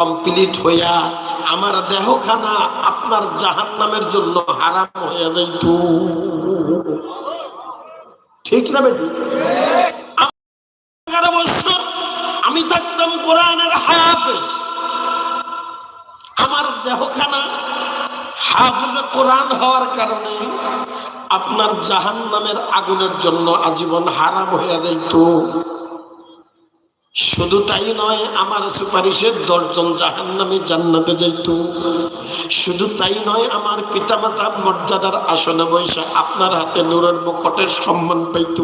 Complete হইয়া আমার দেহখানা আপনার জাহান নামের জন্য হারাম হইয়া যাইত। ঠিক না বেটি? আমি থাকতাম কোরআনের হাফেজ। আমার দেহখানা হাফেজ কোরআন হওয়ার কারণে আপনার জাহান নামের আগুনের জন্য আজীবন হারাম হইয়া যাইত। শুধু তাই নয়, আমার সুপারিশের দশজন জাহান নামে জান্নাতে যাইত। শুধু তাই নয়, আমার পিতামাতা মর্যাদার আসনে বৈশা আপনার হাতে নূরের মুকটের সম্মান পাইত।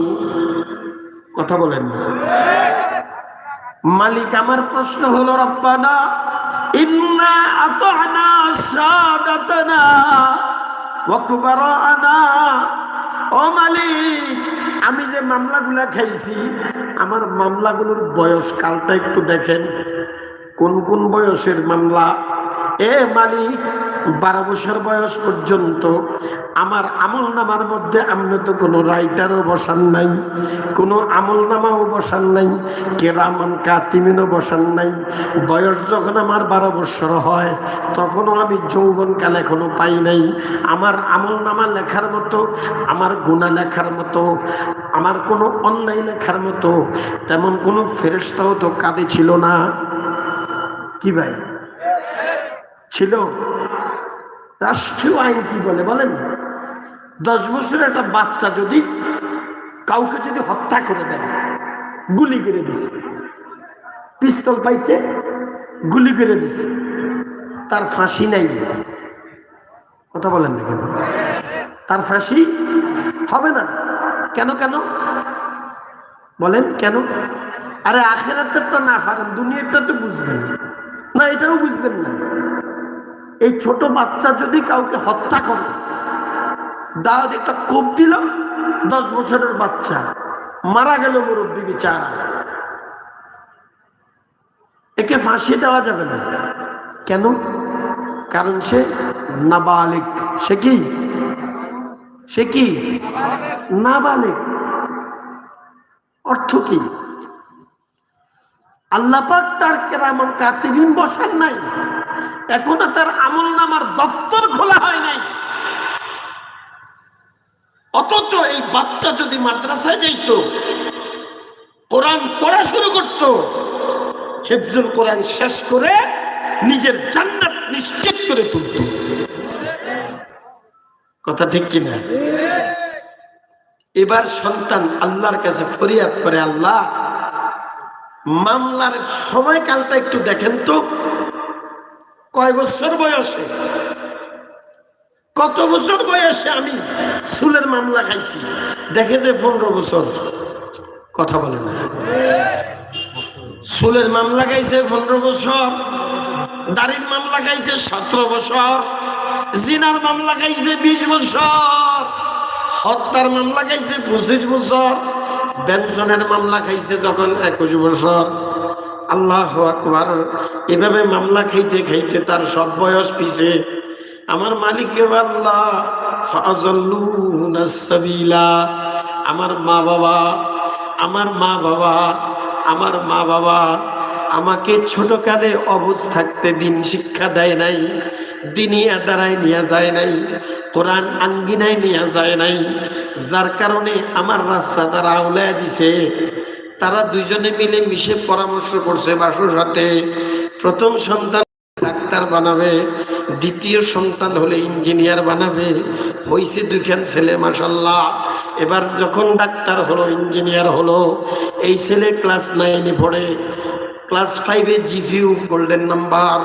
কথা বলেন মালিক, আমার প্রশ্ন হলো, রব্বানা, ইন্না আতানা সাদাতানা, ওয়া কুবারানা ও মালিক, আমি যে মামলাগুলা খাইছি আমার মামলাগুলোর বয়স কালটা একটু দেখেন। কোন কোন বয়সের মামলা? এ মালিক বারো বছর বয়স পর্যন্ত আমার আমল নামার মধ্যে আপনি তো কোনো রাইটারও বসান নাই, কোনো আমল নামাও বসান নাই, কেরামান কাতিমিনও বসান নাই। বয়স যখন আমার বারো বছর হয়, তখনও আমি যৌবনকাল এখনও পাই নাই। আমার আমল নামা লেখার মতো, আমার গুণা লেখার মতো, আমার কোনো অন্যায় লেখার মতো, তেমন কোনো ফেরেস্তাও তো কাঁদে ছিল না। কি ভাই? ছিল? রাষ্ট্রীয় আইন কি বলে বলেন? দশ বছরের একটা বাচ্চা যদি কাউকে যদি হত্যা করে দেয়, গুলি করে দিছে, পিস্তল পাইছে, গুলি করে দিছে, তার ফাঁসি নাই। কথা বলেন না কেন? তার ফাঁসি হবে না। কেন কেন? বলেন, কেন? আরে আখেরাতের তো না পারেন দুনিয়াটা তো বুঝবেন। না, এটাও বুঝবেন না। এই ছোট বাচ্চা যদি কাউকে হত্যা করে, দাওয়াত একটা কোপ দিল, দশ বছরের বাচ্চা, মারা গেল মুরব্বী বিচারা। একে ফাঁসি দেওয়া যাবে না। কেন? কারণ সে নাবালিক। সে কি? সে কি? নাবালিক। অর্থ কি? আল্লাপাক তার কেরামন কাতিবিন বসান নাই। এখনও তার আমল নামার দফতর খোলা হয় নাই। অথচ এই বাচ্চা যদি মাদ্রাসায় যাইত, কোরআন পড়া শুরু করত, হেফজুল কোরআন শেষ করে নিজের জান্নাত নিশ্চিত করে তুলত। কথা ঠিক কিনা? এবার সন্তান আল্লাহর কাছে ফরিয়াদ করে, আল্লাহ, মামলার সময়কালটা একটু দেখেন তো। কয় বছর বয়সে? কত বছর বয়সে আমি সুলের মামলা খাইছি? দেখে যে পনেরো বছর। কথা বলে না। সুলের মামলা খাইছে পনেরো বছর, দাড়ির মামলা খাইছে সতেরো বছর, জিনার মামলা খাইছে বিশ বছর, হত্যার মামলা খাইছে পঁচিশ বছর বেনশনের মামলা খাইছে যখন একুশ বছর। আল্লাহ আকবার। এভাবে মামলা খাইতে খাইতে তার সব বয়স পিছে। আমার মালিক আল্লাহ আমার মা বাবা, আমার মা বাবা, আমার মা বাবা, আমাকে ছোটকালে অবুজ থাকতে দিন শিক্ষা দেয় নাই দিনই দ্বারায় নিয়ে যায় নাই, কোরআন আঙ্গিনায় নিয়ে যায় নাই, যার কারণে আমার রাস্তা তারা আউলায় দিছে। তারা দুইজনে মিলে মিশে পরামর্শ করছে বাসুর সাথে প্রথম সন্তান ডাক্তার বানাবে, দ্বিতীয় সন্তান হলে ইঞ্জিনিয়ার বানাবে, হইছে দুইখান ছেলে মাসাল্লাহ এবার যখন ডাক্তার হলো, ইঞ্জিনিয়ার হলো, এই ছেলে ক্লাস নাইনে পড়ে। ক্লাস ফাইভে জিপিউ গোল্ডেন নাম্বার।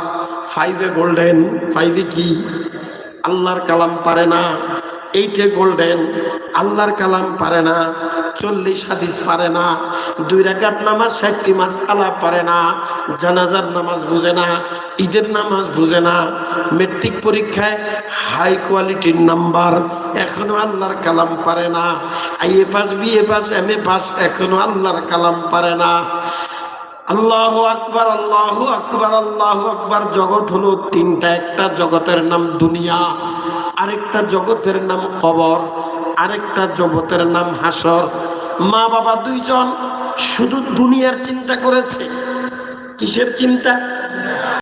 ফাইভে গোল্ডেন, ফাইভে কি? আল্লাহর কালাম পারে না। এইটে গোল্ডেন। আল্লাহর কালাম পারে না, চল্লিশ হাদিস পারে না, দুই রাকাত নামাজ, ষাটটি মাস আলা পারে না, জানাজার নামাজ বুঝে না, ঈদের নামাজ বুঝে না মেট্রিক পরীক্ষায় হাই কোয়ালিটির নাম্বার এখনও আল্লাহর কালাম পারে না I A pass B A pass M A pass এখনও আল্লাহর কালাম পারে না। আল্লাহ আকবার আল্লাহ আকবার আল্লাহ আকবার, জগৎ হলো তিনটা, একটা জগতের নাম দুনিয়া, আরেকটা জগতের নাম কবর আরেকটা জগতের নাম হাসর। মা বাবা দুইজন শুধু দুনিয়ার চিন্তা করেছে। কিসের চিন্তা?